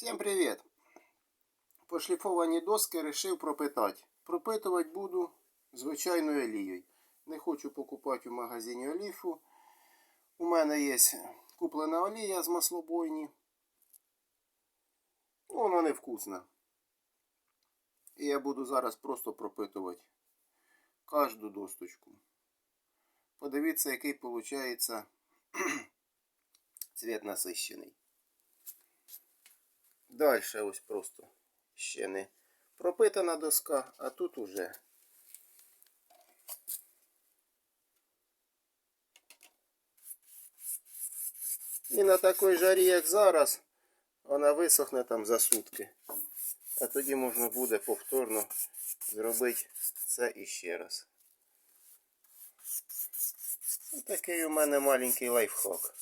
Всем привет! Пошліфовані доски решив пропитати. Пропитувати буду звичайною олією. Не хочу покупати у магазині оліфу. У мене є куплена олія з маслобойні. Вона невкусна. І я буду зараз просто пропитувати кожну досточку. Подивіться, який виходить цвіт насищений. Дальше ось просто ще не пропитана доска, а тут уже. І на такій жарі, як зараз, вона висохне там за сутки. А тоді можна буде повторно зробити це іще раз. І такий у мене маленький лайфхак.